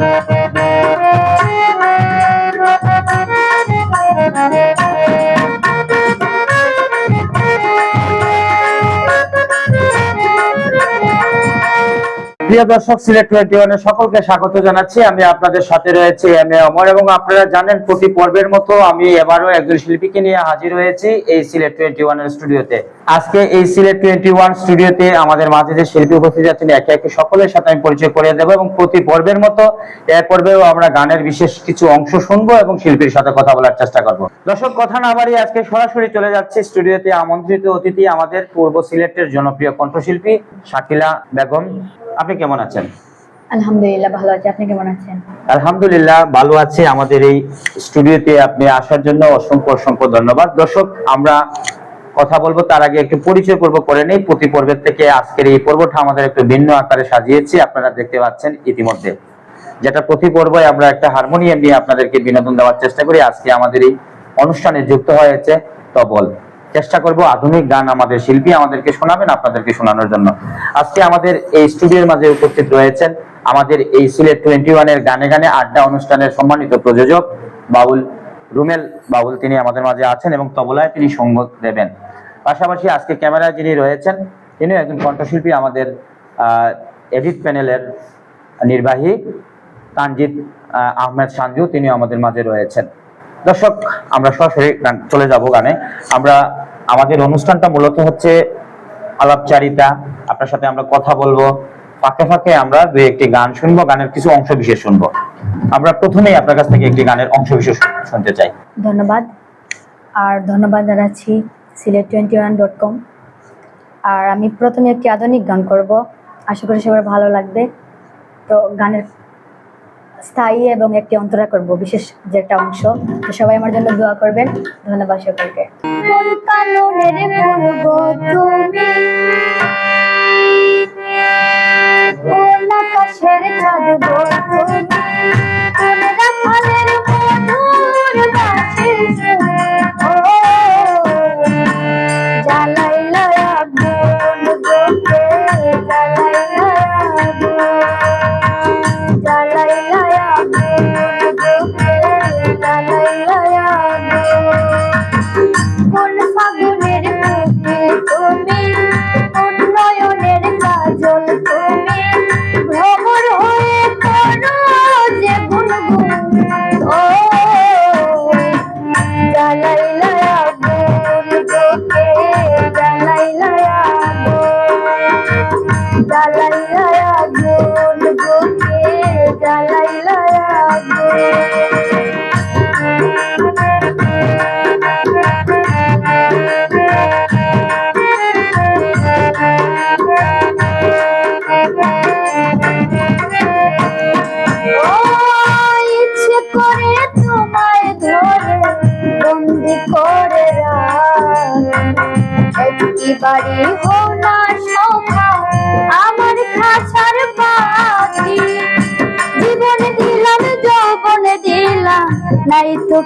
Thank you. প্রিয় দর্শক, Sylhet twenty ওয়ানের সকলকে স্বাগত জানাচ্ছি। আমি আপনাদের সাথে রয়েছি এম এ অমর এবং আপনারা জানেন প্রতি পর্বের মতো আমি এবারও একজন শিল্পীকে নিয়ে হাজির হয়েছি এই সিলেট টোয়েন্টি ওয়ানের স্টুডিওতে। আজকে এই সিলেট টোয়েন্টি ওয়ান স্টুডিওতে আমাদের মাঝে যে শিল্পী উপস্থিত আছেন, একে একে সকলের সাথে আমি পরিচয় করে দেবো এবং প্রতি পর্বের মতো এক পর্বেও আমরা গানের বিশেষ কিছু অংশ শুনব এবং শিল্পীর সাথে কথা বলার চেষ্টা করব। দর্শক, কথা না বাড়িয়ে আজকে সরাসরি চলে যাচ্ছে স্টুডিওতে। আমন্ত্রিত অতিথি আমাদের পূর্ব সিলেটের জনপ্রিয় কণ্ঠশিল্পী শাকিলা বেগম। আপনি কেমন আছেন? আলহামদুলিল্লাহ ভালো আছি। আপনি কেমন আছেন? আলহামদুলিল্লাহ ভালো আছি। আমাদের এই স্টুডিওতে আপনি আসার জন্য অসংখ্য অসংখ্য ধন্যবাদ। দর্শক আমরা কথা বলব তার আগে একটু পরিচয় পর্ব করে নেই। প্রতি পর্বের থেকে আজকের এই পর্বটা আমাদের একটু ভিন্ন আকারে সাজিয়েছি। আপনারা দেখতে পাচ্ছেন ইতিমধ্যে। যেটা প্রতি পর্বে আমরা একটা হারমোনিয়াম নিয়ে আপনাদেরকে বিনোদন দেওয়ার চেষ্টা করি। আজকে আমাদের এই অনুষ্ঠানে যুক্ত হয়েছে তবল। চেষ্টা করব আধুনিক গান আমাদের শিল্পী আমাদেরকে শোনাবেন আপনাদেরকে শোনানোর জন্য। আজকে আমাদের এই স্টুডিওর মাঝে উপস্থিত রয়েছেন আমাদের এই সিলেট টোয়েন্টি ওয়ানের গানে গানে আড্ডা অনুষ্ঠানের সম্মানিত প্রযোজক বাউল রুমেল বাউল তিনি আমাদের মাঝে আছেন এবং তবলায় তিনি সঙ্গ দেবেন। পাশাপাশি আজকে ক্যামেরায় যিনি রয়েছেন তিনিও একজন কণ্ঠশিল্পী আমাদের এডিট প্যানেলের নির্বাহী তানজিদ আহ, আহমেদ সানজু তিনি আমাদের মাঝে রয়েছেন। দর্শক, আমরা সরাসরি গান- চলে যাব গানে। আমরা আমাদের অনুষ্ঠানটা মূলত হচ্ছে আলাপচারিতা। আপনার সাথে আমরা কথা বলব। ফাঁকে ফাঁকে আমরা দুই একটি গান শুনব, গানের কিছু অংশ বিশেষ শুনব। আমরা প্রথমেই আপনার কাছ থেকে একটি গানের অংশ বিশেষ শুনতে চাই। ধন্যবাদ। আর ধন্যবাদ জানাচ্ছি Sylhet twenty one dot com আর আমি প্রথমে একটি আধুনিক গান করব। আশা করি সবার ভালো লাগবে। তো গানের স্থায়ী এবং একটি অন্তরা করব, বিশেষ যে একটা অংশ। সবাই আমার জন্য দোয়া করবেন। ধন্যবাদ সকলকে।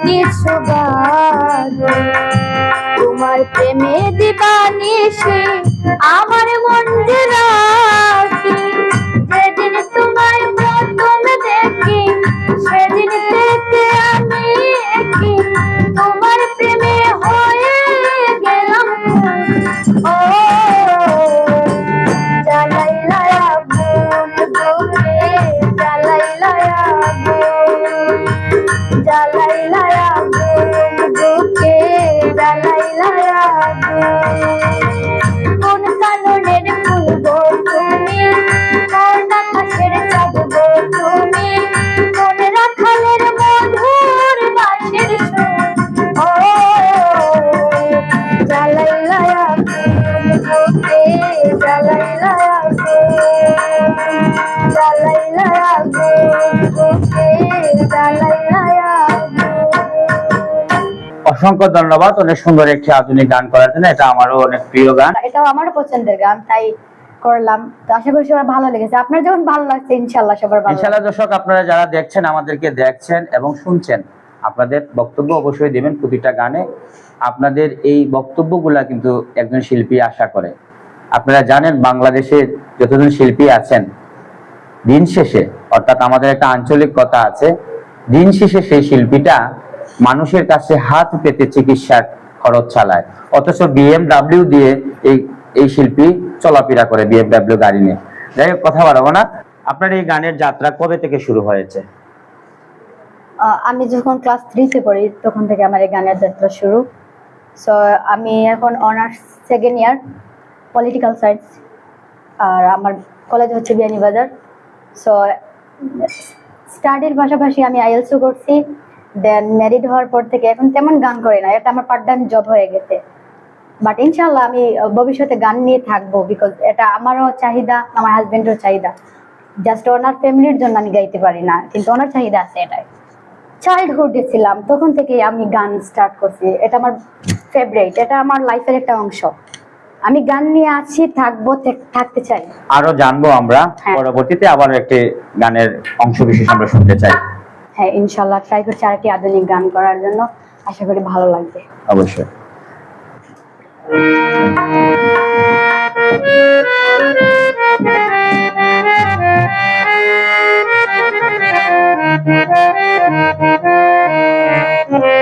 কিছু বাকি তোমার প্রেমে দিবানিসি আমার অসংখ্য ধন্যবাদ। অনেক সুন্দর একটি আধুনিক গান করার জন্য। এটা আমারও অনেক প্রিয় গান। এটাও আমারও পছন্দের গান তাই করলাম। তো আশা করি সবার ভালো লেগেছে। আপনার যখন ভালো লাগছে ইনশাল্লাহ সবার ভালো ইনশাআল্লাহ দর্শক আপনারা যারা দেখছেন আমাদেরকে দেখছেন এবং শুনছেন আপনাদের বক্তব্য অবশ্যই দেবেন প্রতিটা গানে। আপনাদের এই বক্তব্যগুলা কিন্তু একজন শিল্পী আশা করে। আপনারা জানেন বাংলাদেশে যতজন শিল্পী আছেন দিন শেষে অর্থাৎ আমাদের একটা আঞ্চলিক কথা আছে দিন শেষে সেই শিল্পীটা মানুষের কাছে হাত পেতে চিকিৎসার খরচ চালায়। অথচ বিএমডাব্লিউ দিয়ে এই এই শিল্পী চলাফেরা করে বিএমডাব্লিউ গাড়ি নিয়ে। যাই হোক, কথা বাড়াবো না। আপনার এই গানের যাত্রা কবে থেকে শুরু হয়েছে? আমি যখন ক্লাস থ্রিতে পড়ি, তখন থেকে আমার এই গানের যাত্রা শুরু। সো আমি এখন honours second year political science আর আমার কলেজ হচ্ছে বিয়ানীবাজার। সো স্টাডির পাশাপাশি আমি আইএলসও করছি। দেন ম্যারিড হওয়ার পর থেকে এখন তেমন গান করি না। এটা আমার পার্ট টাইম জব হয়ে গেছে। বাট ইনশাল্লাহ আমি ভবিষ্যতে গান নিয়ে থাকব বিকজ এটা আমারও চাহিদা আমার হাজবেন্ডেরও চাহিদা। জাস্ট ওনার ফ্যামিলির জন্য আমি গাইতে পারি না কিন্তু ওনার চাহিদা আছে এটাই। চাইল্ডহুডে ছিলাম তখন থেকে আমি গান স্টার্ট করছি। এটা আমার ফেভারিট এটা আমার লাইফের একটা অংশ। আমি গান নিয়ে আছি থাকব থাকতে চাই। আরও জানব আমরা হ্যাঁ। পরবর্তীতে আবার একটি গানের অংশ বিশেষ আমরা শুনতে চাই। হ্যাঁ ইনশাল্লাহ ট্রাই করছি আরেকটি আধুনিক গান করার জন্য। আশা করি ভালো লাগবে। অবশ্যই। তুমি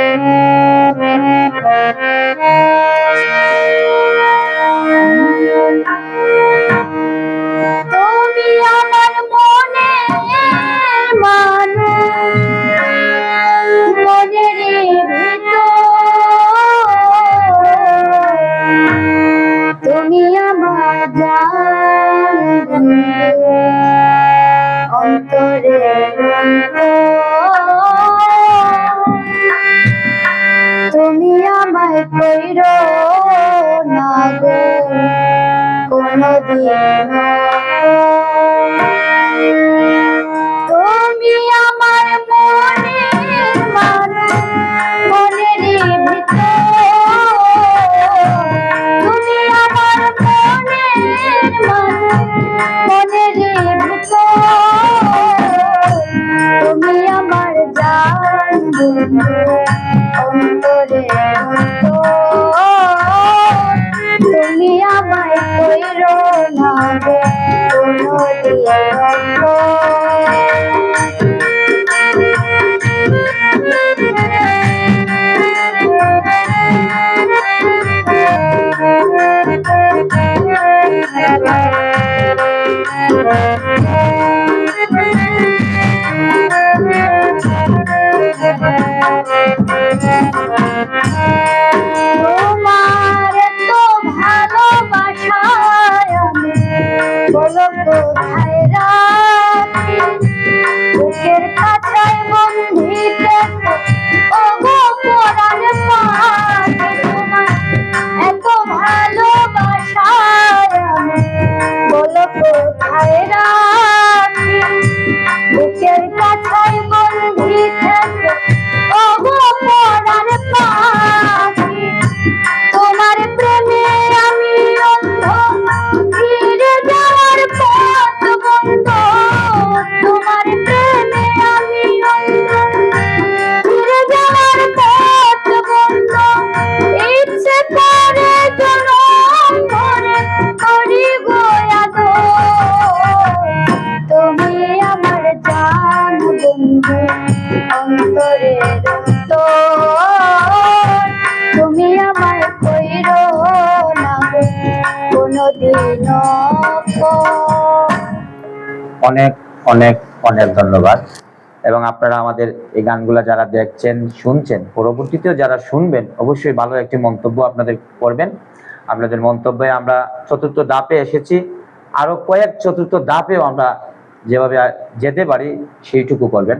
অনেক অনেক অনেক ধন্যবাদ। এবং আপনারা আমাদের এই গানগুলা যারা দেখছেন শুনছেন পরবর্তীতেও যারা শুনবেন অবশ্যই ভালো একটি মন্তব্য আপনাদের করবেন। আপনাদের মন্তব্যে আমরা চতুর্থ ধাপে এসেছি। আরও কয়েক চতুর্থ ধাপেও আমরা যেভাবে যেতে পারি সেইটুকু করবেন।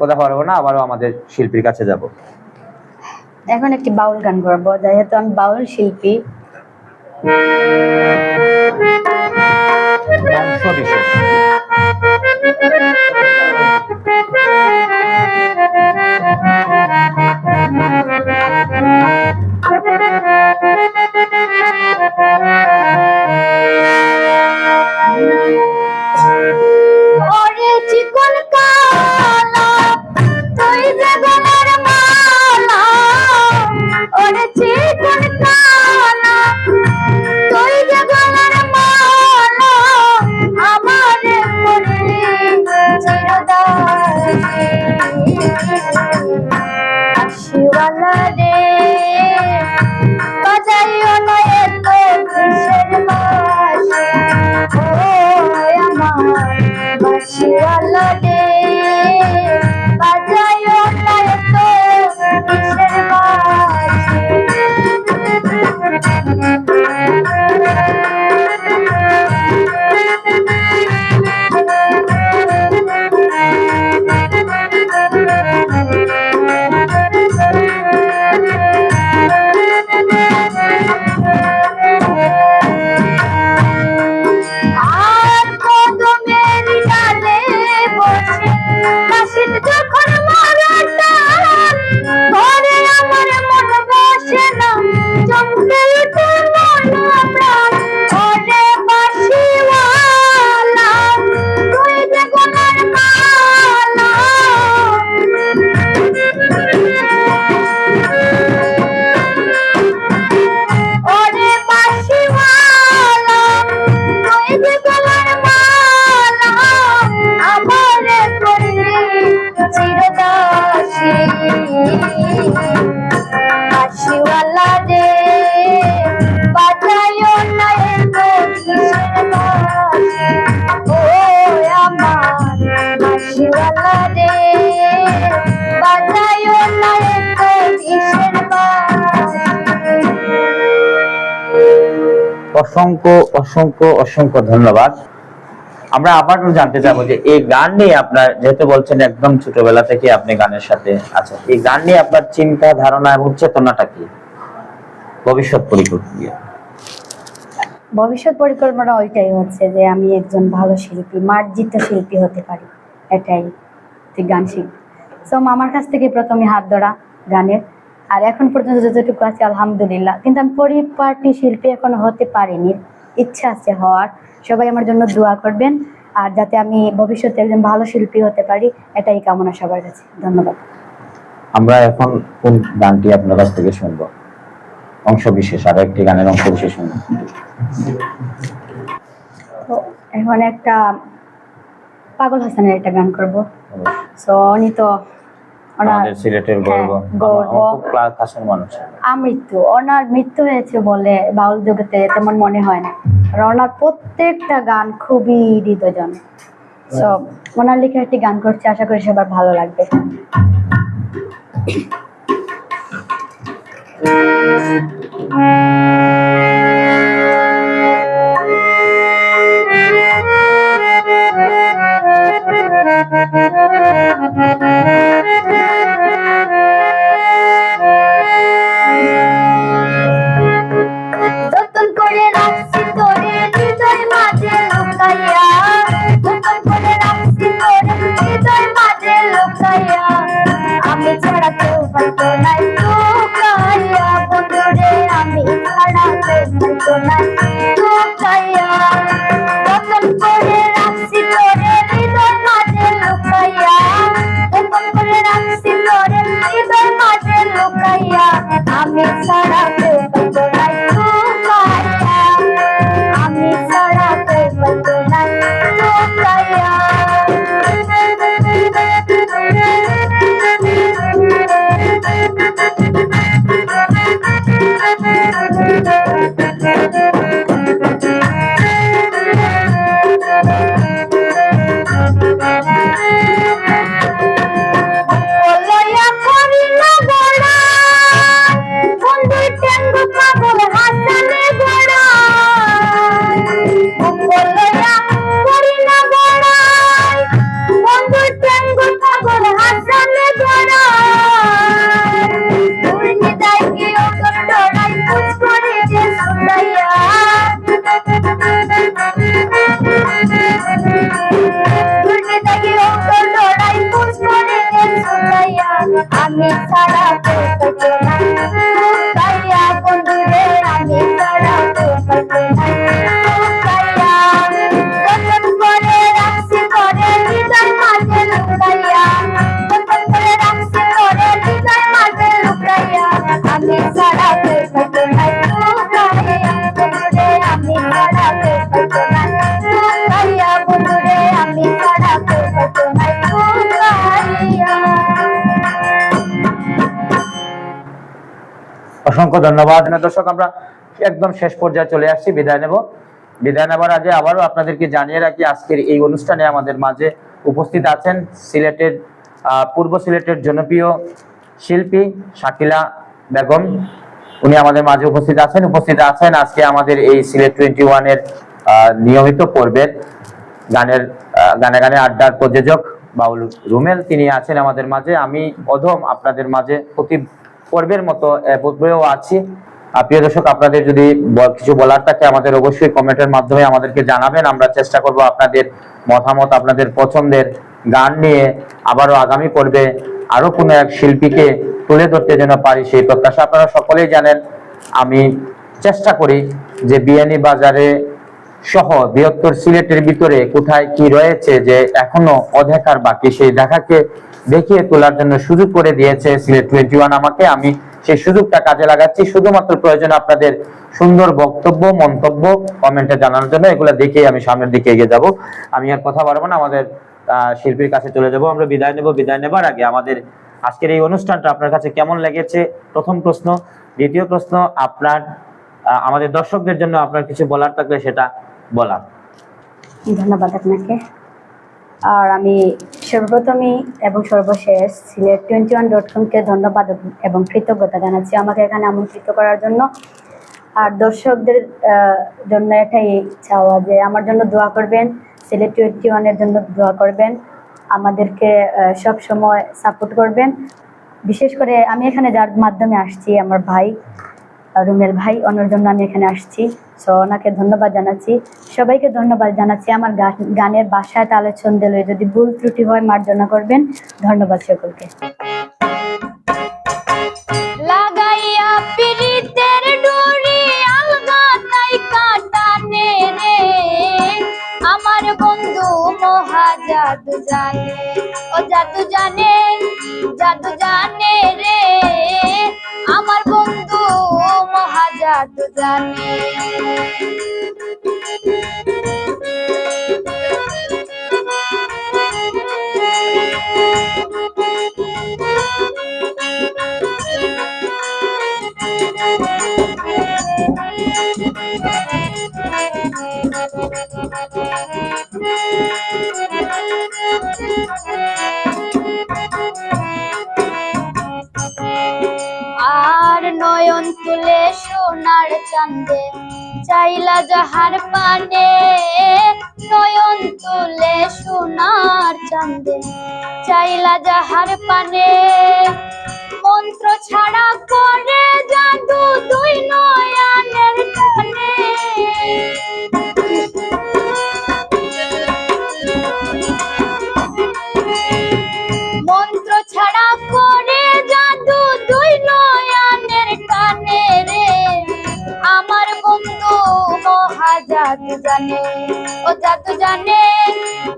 কথা পারব না আবারও আমাদের শিল্পীর কাছে যাব। এখন একটি বাউল গান করব যেহেতু আমি বাউল শিল্পী। অংশ বিশেষ অসংখ্য অসংখ্য অসংখ্য ধন্যবাদ। আমরা আবারও জানতে চাবো যে এই গান নিয়ে আপনার, যেহেতু বলছেন একদম ছোটবেলা থেকে আপনি গানের সাথে আছেন, এই গান নিয়ে আপনার চিন্তা, ধারণা এবং চেতনাটা কি? ভবিষ্যৎ পরিকল্পনা ভবিষ্যৎ পরিকল্পনা ওইটাই হচ্ছে যে আমি একজন ভালো শিল্পী, মার্জিত শিল্পী হতে পারি, এটাই গান শিখ সো মামার কাছ থেকে প্রথমে হাত ধরা গানের। আর এখন পর্যন্ত যতটুকু আছে আলহামদুলিল্লাহ। কিন্তু আমি পরিপাটি শিল্পী এখনও হতে পারিনি। ইচ্ছা আছে হওয়ার। সবাই আমার জন্য দোয়া করবেন। আর যাতে আমি ভবিষ্যতে একজন ভালো শিল্পী হতে পারি এটাই কামনা সবার কাছে। ধন্যবাদ। আমরা এখন কোন গানটি আপনার কাছ থেকে শুনব? অংশ বিশেষ আরও একটি গানের অংশ বিশেষ শুনব এখন একটা পাগল হাসানের একটা গান করব। সো উনি তো আমাদের সিলেটের গর্ব হ্যাঁ, গর্ব। আমার খুব কাছের মানুষ। আমৃত্যু। ওনার মৃত্যু হয়েছে বলে বাউল জগতে তেমন মনে হয় না। আর ওনার প্রত্যেকটা গান খুবই হৃদয়জন। সব ওনার লেখা একটি গান করছে আশা করি সবার ভালো লাগবে। যতন অসংখ্য ধন্যবাদ। দর্শক, আমরা একদম শেষ পর্যায়ে চলে আসছি, বিদায় নেব। বিদায় নেবার আগে আবারও আপনাদেরকে জানিয়ে রাখি, আজকের এই অনুষ্ঠানে আমাদের মাঝে উপস্থিত আছেন সিলেটের পূর্ব সিলেটের জনপ্রিয় শিল্পী শাকিলা বেগম। উনি আমাদের মাঝে উপস্থিত আছেন উপস্থিত আছেন আজকে আমাদের এই সিলেট টোয়েন্টি ওয়ানের নিয়মিত পর্বের গানের গানে গানে আড্ডার প্রযোজক বাউল রুমেল। তিনি আছেন আমাদের মাঝে। আমি, অধম, আপনাদের মাঝে প্রতি পর্বের মতো পূর্বেও আছি। প্রিয় দর্শক, আপনাদের যদি কিছু বলার থাকে, আমাদের অবশ্যই কমেন্টের মাধ্যমে আমাদেরকে জানাবেন। আমরা চেষ্টা করব আপনাদের মতামত, আপনাদের পছন্দের গান নিয়ে আবারও আগামী পর্বে আরও কোনো এক শিল্পীকে তুলে ধরতে যেন পারি সেই প্রত্যাশা আপনারা সকলেই জানেন। আমি চেষ্টা করি যে বিয়ানী বাজারে সহ বৃহত্তর সিলেটের ভিতরে কোথায় কি রয়েছে যে এখনও অদেখার বাকি, সেই দেখাকে দেখিয়ে তোলার জন্য সুযোগ করে দিয়েছে সিলেট টোয়েন্টি ওয়ান আমাকে। আমি সেই সুযোগটা কাজে লাগাচ্ছি। শুধুমাত্র প্রয়োজন আপনাদের সুন্দর বক্তব্য, মন্তব্য কমেন্টে জানানোর জন্য এগুলো দেখেই আমি সামনের দিকে এগিয়ে যাব। আমি আর কথা বাড়বো না, আমাদের শিল্পীর কাছে চলে যাব। আমরা বিদায় নেব, বিদায় নেবার আগে আমাদের আজকের এই অনুষ্ঠানটা আপনার কাছে কেমন লেগেছে? প্রথম প্রশ্ন। দ্বিতীয় প্রশ্ন, আপনার আমাদের দর্শকদের জন্য আপনার কিছু বলার থাকলে সেটা বলা ধন্যবাদ আপনাকে। আর আমি সর্বপ্রথমই এবং সর্বশেষ সিলেট টোয়েন্টি ওয়ান ডট কমকে ধন্যবাদ এবং কৃতজ্ঞতা জানাচ্ছি আমাকে এখানে আমন্ত্রিত করার জন্য। আর দর্শকদের জন্য এটাই চাওয়া যে আমার জন্য দোয়া করবেন, সিলেট টোয়েন্টি ওয়ানের জন্য দোয়া করবেন, আমাদেরকে সব সময় সাপোর্ট করবেন। বিশেষ করে আমি এখানে যার মাধ্যমে আসছি, আমার ভাই। রুমেল ভাই ওনার জন্য আমি এখানে আসছি। সো ওনাকে ধন্যবাদ জানাচ্ছি। সবাইকে ধন্যবাদ জানাচ্ছি আমার গানের বাসায় তালে ছন্দে লয়ে যদি ভুল ত্রুটি হয় মার্জনা করবেন। ধন্যবাদ সকলকে। আমার বন্ধু জাদু জানে। ও জাদু জানে জাদু জানে। জাদু জানে আর চাঁদে চাইলা যাহার পানে নয়ন তুলে সোনার চান্দে। চাইলা যাহার পানে মন্ত্র ছাড়া করে জাদু দুই নয়ানের টানে। জানে, ও জাদু জানে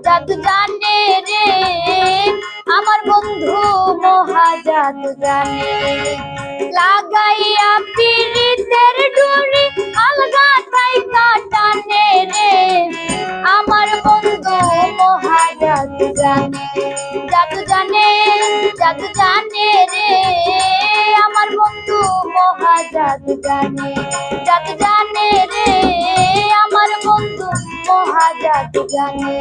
জাদু জানে রে। আমার বন্ধু মহা জাদু জানে। লাগাইয়া পিরিতের ডুরি আলগা তাই কাটানে রে। আমার বন্ধু মহা জাদু জানে জাদু জানে জাদু জানে রে। আমার বন্ধু মহা জাদু জানে জাদু জানে রে। জানে